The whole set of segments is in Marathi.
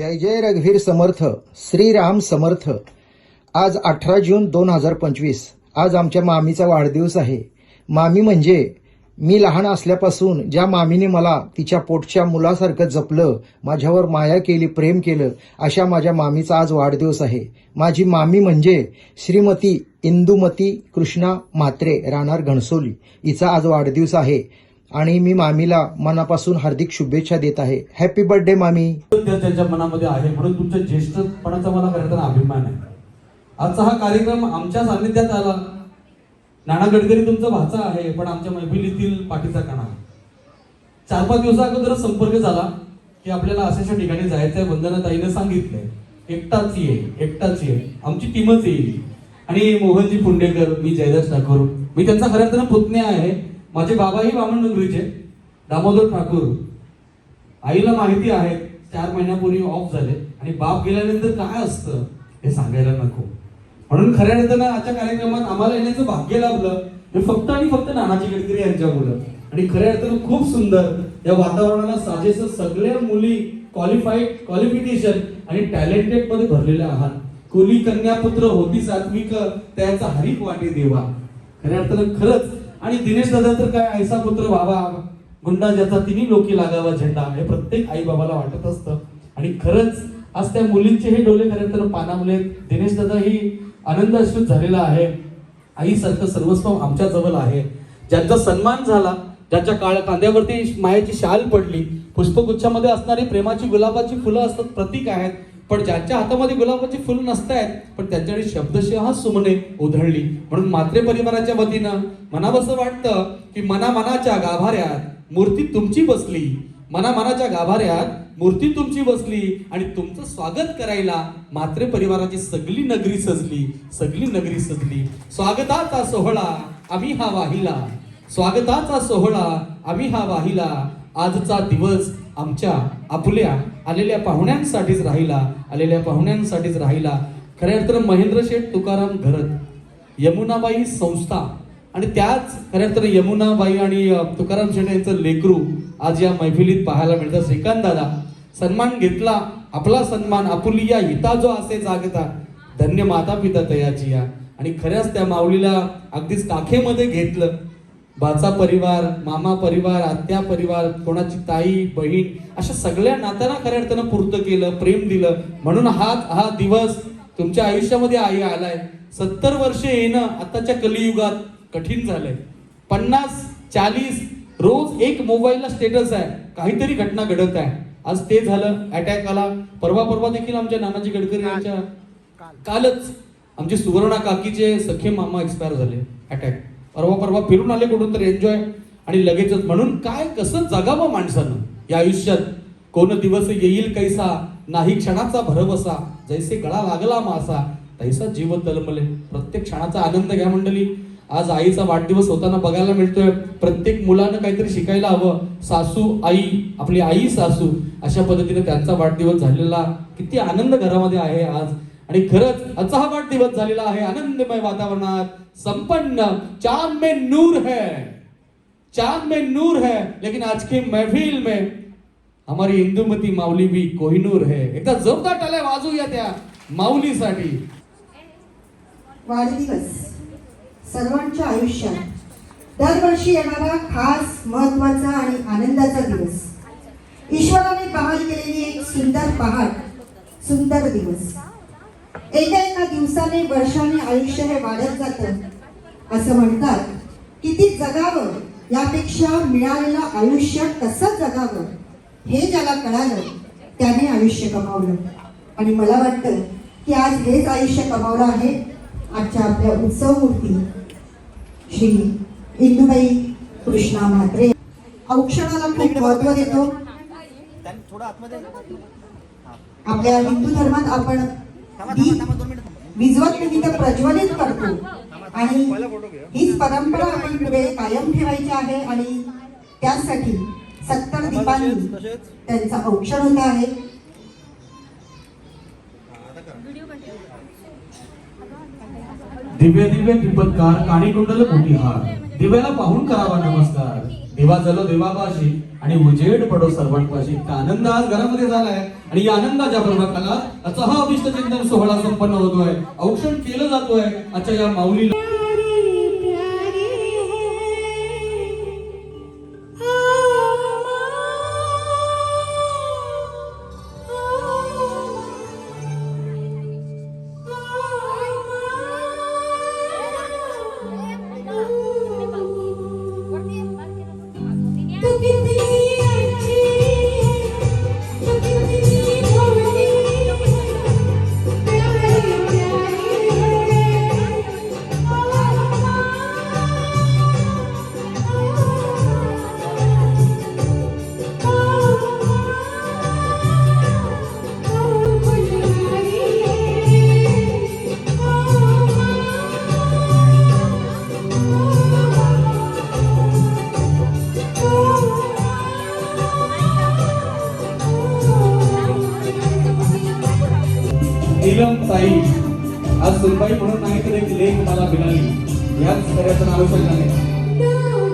जय जय रघुवीर समर्थ श्रीराम समर्थ. आज अठरा जून दोन हजार पंचवीस. आज आमच्या मामीचा वाढदिवस आहे. मामी म्हणजे मी लहान असल्यापासून ज्या मामीने मला तिच्या पोटच्या मुलासारखं जपलं माझ्यावर माया केली प्रेम केलं अशा माझ्या मामीचा आज वाढदिवस आहे. माझी मामी म्हणजे श्रीमती इंदुमती कृष्णा म्हात्रे राहणार घणसोली हिचा आज वाढदिवस आहे. आणि मी मामीला मनापासून हार्दिक शुभेच्छा देत आहे. हॅपी बर्थडे मामी. त्याच्या मनामध्ये आहे म्हणून तुमच्या ज्येष्ठपणाचा मला खरं तर अभिमान आहे. आजचा हा कार्यक्रम आमच्या सान्निध्यात आला. नाना गडकरी तुमचा भाचा आहे पण आमच्या मैफिलीतील पाठीचा कणा चार पाच दिवसा अगोदर संपर्क झाला की आपल्याला अशाच्या ठिकाणी जायचंय वंदना ताईने सांगितलंय. एकटाच ये एकटाच ये. आमची टीमच येईल. आणि मोहनजी पुंडेकर मी जयदास ठाकूर. मी त्यांचा खऱ्या तर पुतण्या आहे. माझे बाबाही वामन डोंगरीचे दामोदर ठाकूर. आईला माहिती आहे चार महिन्यापूर्वी ऑफ झाले. आणि बाप गेल्यानंतर काय असतं हे सांगायला नको. म्हणून खऱ्या अर्थानं आजच्या कार्यक्रमात आम्हाला येण्याचं भाग्य लाभलं. हे फक्त आणि फक्त नानाजी गडकरी यांच्यामुळं. आणि खऱ्या अर्थानं खूप सुंदर या वातावरणाला साजेसं सगळ्या मुली क्वालिफाईड क्वालिफिकेशन आणि टॅलेंटेडमध्ये भरलेल्या आहात. कोली कन्यापुत्र होती सात्विक त्याचा हरिक वाटे देवा. खऱ्या अर्थानं खरंच आणि दिनेश दादा तर काय ऐसा पुत्र व्हावा गुंडा ज्याचा तिन्ही लोकी लागावा झेंडा हे प्रत्येक आई बाबाला वाटत असतं. आणि खरंच आज त्या मुलींचे हे डोले खरे तर पानामुळे दिनेश दादा ही आनंद अश्रुत झालेला आहे. आईसारखं सर्वस्व आमच्या जवळ आहे. ज्यांचा सन्मान झाला ज्याच्या काळ कांद्यावरती मायाची शाल पडली पुष्पगुच्छामध्ये असणारी प्रेमाची गुलाबाची फुलं असतात प्रतीक आहेत. पण ज्यांच्या हातामध्ये गुलाबाची फुलं नसतायत पण त्यांच्याकडे शब्दशः सुमने उधळली. म्हणून मात्रे परिवाराच्या वतीनं मनावसं वाटतं की मना मनाच्या गाभाऱ्यात मूर्ती तुमची बसली. मना मनाच्या गाभाऱ्यात मूर्ती तुमची बसली आणि तुमचं स्वागत करायला मात्रे परिवाराची सगळी नगरी सजली सगळी नगरी सजली. स्वागताचा सोहळा आम्ही हा वाहिला. स्वागताचा सोहळा आम्ही हा वाहिला. आजचा दिवस आमच्या आपल्या आलेल्या पाहुण्यांसाठीच राहिला आलेल्या पाहुण्यांसाठीच राहिला. खऱ्या तर महेंद्र शेठ तुकाराम घरत यमुनाबाई संस्था आणि त्याच खऱ्या तर यमुनाबाई आणि तुकाराम शेठ यांचं लेकरू आज या मैफिलीत पाहायला मिळतं. श्रीकांत दादा सन्मान घेतला आपला सन्मान आपुलिया हिता जो असे जागता धन्य माता पिता तयाची या. आणि खऱ्याच त्या माऊलीला अगदीच काखेमध्ये घेतलं. बाचा परिवार मामा परिवार आत्या परिवार कोणाची ताई बहीण अशा सगळ्या नात्यांना खऱ्या अर्थानं पूर्त केलं प्रेम दिलं. म्हणून हा हा दिवस तुमच्या आयुष्यामध्ये आई आलाय. सत्तर वर्ष येणं आताच्या कलियुगात कठीण झालंय. पन्नास चाळीस रोज एक मोबाईलला स्टेटस आहे. काहीतरी घटना घडत आहे. आज ते झालं अटॅक आला. परवा परवा देखील आमच्या नानाजी गडकरी यांच्या कालच आमचे सुवर्णा काकीचे सखे मामा एक्सपायर झाले अटॅक परवा परवा फिरून आले कुठून तर एन्जॉय आणि लगेचच म्हणून काय कसं जगावं माणसानं? या आयुष्यात कोण दिवस येईल कैसा? नाही क्षणाचा भरवसा. जैसे गळा लागला मासा तैसा जीव तलमले. प्रत्येक क्षणाचा आनंद घ्या मंडळी. आज आईचा वाढदिवस होताना बघायला मिळतोय. प्रत्येक मुलानं काहीतरी शिकायला हवं. सासू आई आपली आई सासू अशा पद्धतीने त्यांचा वाढदिवस झालेला किती आनंद घरामध्ये आहे आज. आणि खरंच आजचा हा वाढदिवस झालेला आहे आनंदमय वातावरणात. संपन्न. चांद में नूर है. चांद में नूर है. लेकिन आज की महफिल में हमारी इंदुमती माऊली भी कोहिनूर है. एकदा जोरदार टाळ्या वाजूया त्या माऊलीसाठी. वाढदिवस सर्वांच्या आयुष्यात. दरवर्षी येणारा खास महत्त्वाचा आणि आनंदाचा दिवस. ईश्वराने बहाल केलेली एक सुंदर पहाट सुंदर दिवस. एका एका दिवसाने वर्षाने आयुष्य हे वाढत जातं. असं म्हणतात किती जगावं यापेक्षा मिळालेलं आयुष्य कसं जगावं हे ज्याला कळालं त्याने आयुष्य कमावलं. आणि मला वाटतं की आज हेच आयुष्य कमावलं आहे आजच्या आपल्या उत्सव मूर्ती श्री इंदुबाई कृष्णा म्हात्रे. औक्षणाला खूप महत्त्व देतो. आपल्या हिंदू धर्मात आपण विजवत तर प्रज्वलित करतो आणि हीच परंपरा आपण पुढे कायम ठेवायची आहे आणि त्यासाठी सत्तर दीपांनी त्यांचा औक्षण होत आहे. दिव्य दिव्य दीपत्कार काणी कुंडल मोठी हार दिव्याला पाहून करावा नमस्कार. देवा चलो देवापाशी आणि उजेड पडो सर्वांपाशी. इतका आनंद आज घरामध्ये झालाय. आणि या आनंदाच्या प्रभाकाला असा हा अभिष्ट चिंतन सोहळा संपन्न होतोय. औक्षण केलं जातोय. आजच्या या माऊलीला खऱ्याचं नाव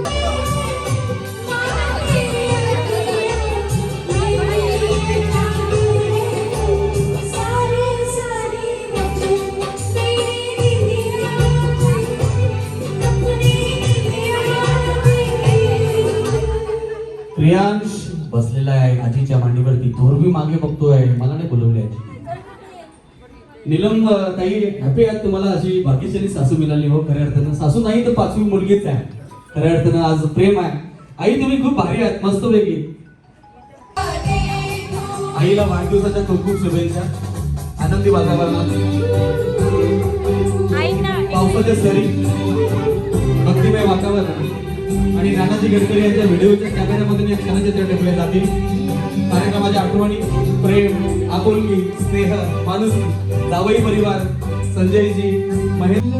प्रियांश बसलेला आहे आजीच्या मांडीवरती. थोरवी मागे बघतोय. मला नाही बोलवले आजी नीलम ताई हॅपी आहात तुम्हाला अशी भाग्यशाली सासू मिळाली हो खऱ्या अर्थानं. सासू नाही तर पाचवी मुलगीच आहे. खऱ्या अर्थानं आज प्रेम आहे. आई तुम्ही खूप भारी आहात मस्त वेगळी आईला वाढदिवसाच्या खूप खूप शुभेच्छा. आनंदी वातावरणात. पावसाच्या सरी. भक्तिमय वातावरण. आणि नानाजी गडकरी यांच्या व्हिडिओच्या कॅमेऱ्यामध्ये या क्षणाचे ते टेकले जातील कार्यक्रमाच्या आठवणी प्रेम आपुलकी स्नेह माणूस जावई परिवार संजयजी महेंद्र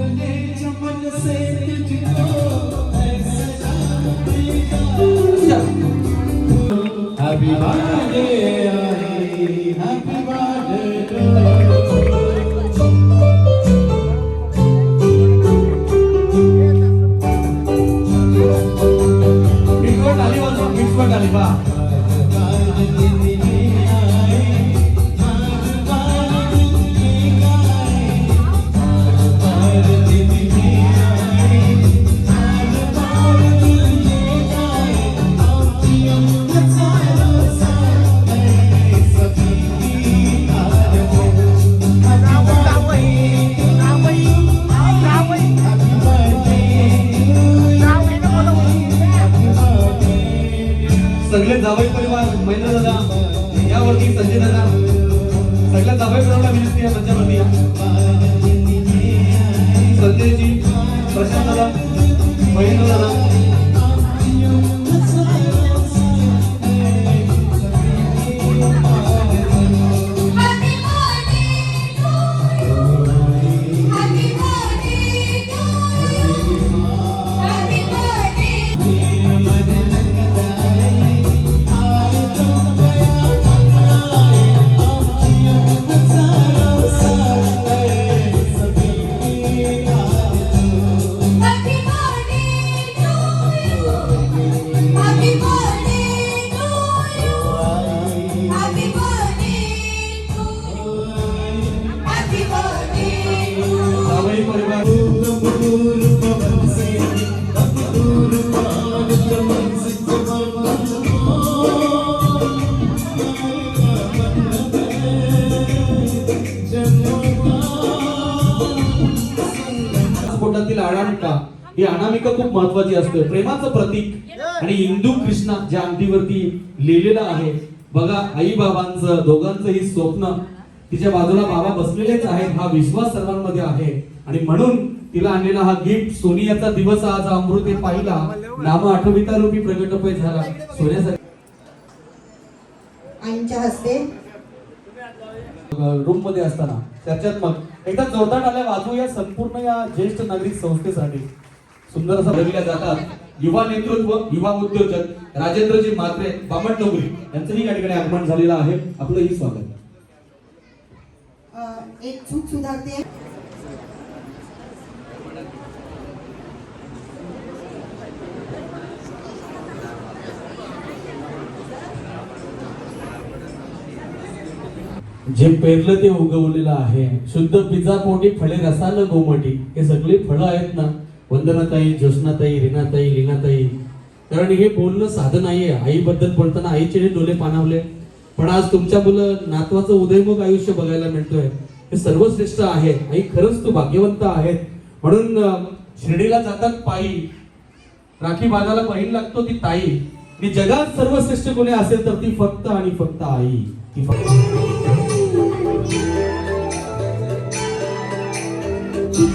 जावई परिवार महेंद्र दादा यावरती संजय दादा. सगळ्या जावई परिवाराला विनंती आहे मंचावरती संजयजी प्रशांत दादा महेंद्र दादा. पोटातील अनामिका ही अनामिका खूप महत्वाची असते. प्रेमाचं प्रतीक आणि हिंदू कृष्णा ज्या अंगठीवरती लिहिलेलं आहे. बघा आई बाबांचं दोघांचं ही स्वप्न. तिच्या बाजूला बाबा बसलेलेच आहेत. हा विश्वास सर्वांमध्ये आहे. आणि म्हणून तिला आणलेला हा गिफ्ट सोनियाचा दिवस आज अमृते पाहिला. नाम आठविता रूपी प्रगटपय झाला. सोन्यासाठी आईंच्या हस्ते. रूममध्ये असताना त्याच्यात मग एकदा जोरदार आल्या वाजवूया संपूर्ण या ज्येष्ठ नागरिक संस्थेसाठी. सुंदर असं भरविल्या जातात. युवा नेतृत्व युवा उद्योजक राजेंद्रजी म्हात्रे बामण नोकरी यांचंही या ठिकाणी आगमन झालेलं आहे. आपलंही स्वागत. एक चूक सुधारते. जे पेरलं ते उगवलेलं आहे. शुद्ध पिझा पोटी फळे रसाल गोमटी. हे सगळी फळं आहेत ना. वंदनाताई ज्योत्नाताई रिनाताई लिनाताई. कारण हे बोलणं साधं नाहीये. आईबद्दल बोलताना आईचे हे डोले पाणावले. पण आज तुमच्या मुलं नातवाचं उदयमुख आयुष्य बघायला मिळतोय. हे सर्वश्रेष्ठ आहे. आई खरंच तू भाग्यवंत आहेत. म्हणून शिर्डीला जातात पायी. राखी बांधायला बहीण लागतो ती ताई. मी जगात सर्वश्रेष्ठ कोणी असेल तर ती फक्त आणि फक्त आई. ती फक्त बऱ्याच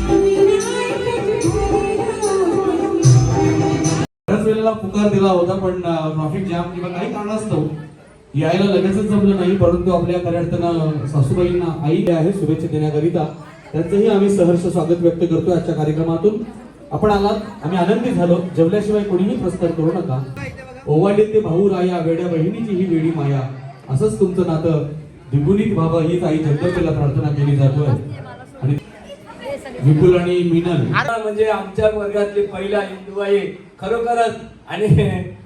वेळेला पुकार दिला होता पण ट्रॉफिक जाम किंवा काही कारणास्तव यायला लगेचच जमलं नाही परंतु आपल्या खऱ्या अर्थानं सासूबाईंना आई जे आहे शुभेच्छा देण्याकरिता त्यांचंही आम्ही सहर्ष स्वागत व्यक्त करतो आजच्या कार्यक्रमातून. आपण आलात आम्ही आनंदी झालो. जेवल्याशिवाय कोणीही प्रस्थान करू नका. ओवाडे ते भाऊ राया वेड्या बहिणीची ही वेडी माया. असंच तुमचं नातं. द्विगुणित व्हावं हीच आई जगदंबेला प्रार्थना केली जातोय. विपुल आणि मिनल. म्हणजे आमच्या वर्गातली पहिला हिंदू आहे खरोखरच आणि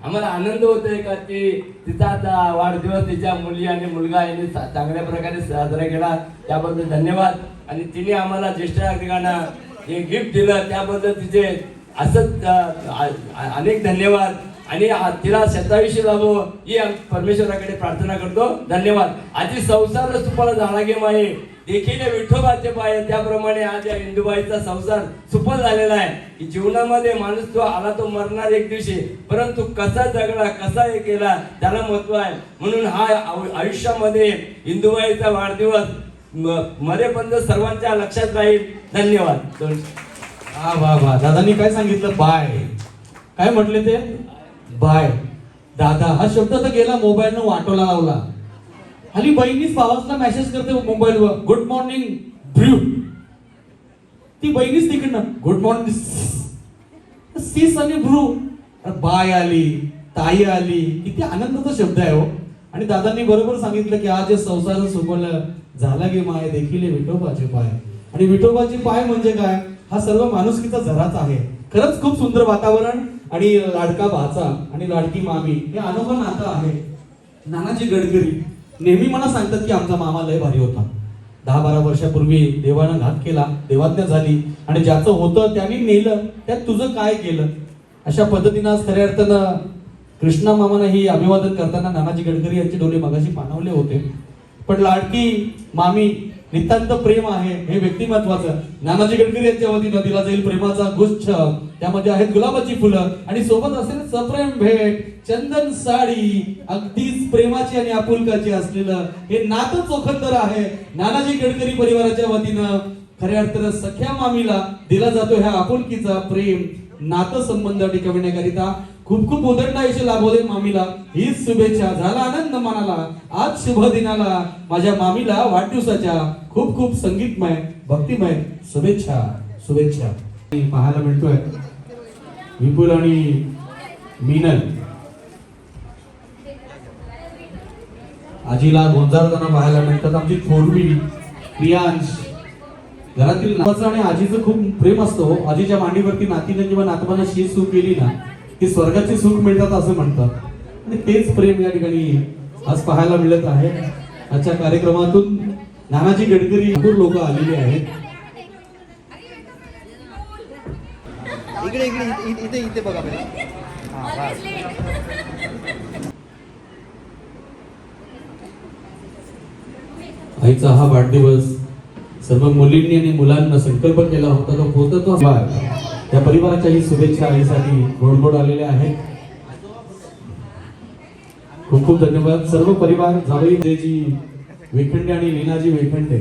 आम्हाला आनंद होतोय का की तिचा आता वाढदिवस तिच्या मुली आणि मुलगा यांनी चांगल्या प्रकारे साजरा केला. त्याबद्दल धन्यवाद. आणि तिने आम्हाला ज्येष्ठ नागरिकांना जे गिफ्ट दिलं. त्याबद्दल तिचे असंच अनेक धन्यवाद. आणि तिला शतायुष्य लाभो ही परमेश्वराकडे प्रार्थना करतो. धन्यवाद. आजी संसार सुपाला झाला गेम आहे देखील विठोबाचे पाय त्याप्रमाणे आज या हिंदूबाईचा संसार सुफल झालेला आहे. की जीवनामध्ये माणूस तो आला तो मरणार एक दिवशी. परंतु कसा जगला कसा हे केला त्याला महत्त्व आहे. म्हणून हा आयुष्यामध्ये इंदुबाईचा वाढदिवस म- मरेपर्यंत सर्वांच्या लक्षात राहील. धन्यवाद. हा वा वा. दादांनी काय सांगितलं? बाय. काय म्हटले ते? बाय. दादा हा शब्द तर गेला मोबाईलनं वाटोला लावला. हल्ली बहिणीच भावासला मेसेज करते मोबाईलवर गुड मॉर्निंग ब्र्यू ती बहिणीच तिकडनं गुड मॉर्निंग सीस आणि ब्रू बाय आली ताई आली. किती आनंदाचा शब्द आहे हो. आणि दादांनी बरोबर सांगितलं की आज संसार सुकवलं झाला गे माय देखील हे विठोबाचे पाय. आणि विठोबाचे पाय म्हणजे काय? हा सर्व माणुसकीचा झराच आहे. खरंच खूप सुंदर वातावरण आणि लाडका भाचा आणि लाडकी मामी हे अनोखं नातं आहे. नानाजी गडकरी नेहमी मला सांगतात की आमचा मामा लय भारी होता. दहा बारा वर्षापूर्वी देवानं घात केला देवाज्ञा झाली आणि ज्याचं होतं त्यांनी नेलं त्यात तुझं काय केलं? अशा पद्धतीनं आज खऱ्या अर्थानं कृष्णा मामानं ही अभिवादन करताना नानाजी गडकरी यांचे डोळे मगाशी पाणवले होते. पण लाडकी मामी नितांत प्रेम आहे हे व्यक्तिमत्वाचं. नानाजी गडकरी यांच्या वतीनं दिला जाईल प्रेमाचा गुच्छ. त्यामध्ये आहेत गुलाबाची फुलं आणि सोबत असेल सप्रेम भेट चंदन साडी अगदीच प्रेमाची आणि आपुलकाची असलेलं हे नातं चोखंदर आहे. नानाजी गडकरी परिवाराच्या वतीनं खऱ्या अर्थानं सख्या मामीला दिला जातो ह्या आपुलकीचा प्रेम नातं संबंध टिकविण्याकरिता खूप खूप उदंड आयुष्य लाभवले मामीला. हीच शुभेच्छा. झाला आनंद मनाला. आज शुभ दिनाला माझ्या मामीला वाढदिवसाच्या खूप खूप संगीतमय भक्तिमय शुभेच्छा. शुभेच्छा. पाहायला मिळतोय. विपुल आणि मीनल. आजीला गोंजारताना पाहायला मिळतात. आमची थोरवी प्रियांश. घरातील नावाचं आणि आजीचं खूप प्रेम असतं हो. आजीच्या मांडीवरती नातीनं किंवा नातवानं शी सूक केली ना की स्वर्गाचे सुख मिळतात असं म्हणतात. आणि तेच प्रेम या ठिकाणी आज पाहायला मिळत आहे. आजच्या कार्यक्रमातून नानाजी गडकरी भरपूर लोक आलेले आहेत. इकडे इकडे इथे- इथे बघा आईचा हा वाढदिवस सर्व मुलींनी आणि मुलांना संकल्प केला होता. तो होता तो त्या परिवाराच्याही शुभेच्छा आईसाठी गोड गोड आलेल्या आहेत. खूप खूप धन्यवाद. सर्व परिवार जावई जी वेखंडे आणि लीनाजी वेखंडे.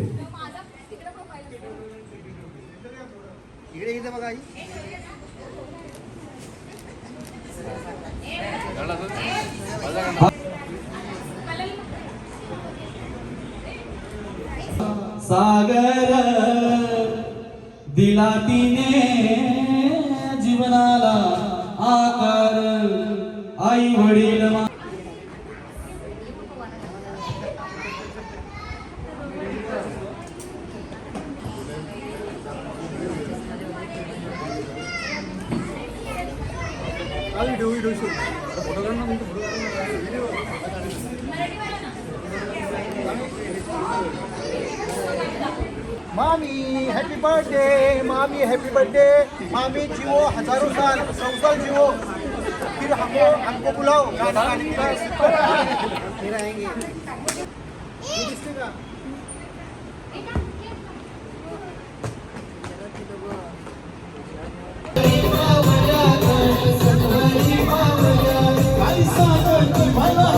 सागर दिला तिने आई वडील मा- व्हिडिओ व्हिडिओ शूट फोटो काढ ना फोटो काढ ना मामी हॅपी फिर हमको हमको बुलाओ। गाना गाने के लिए फिर आएंगे। Vai, Sandra!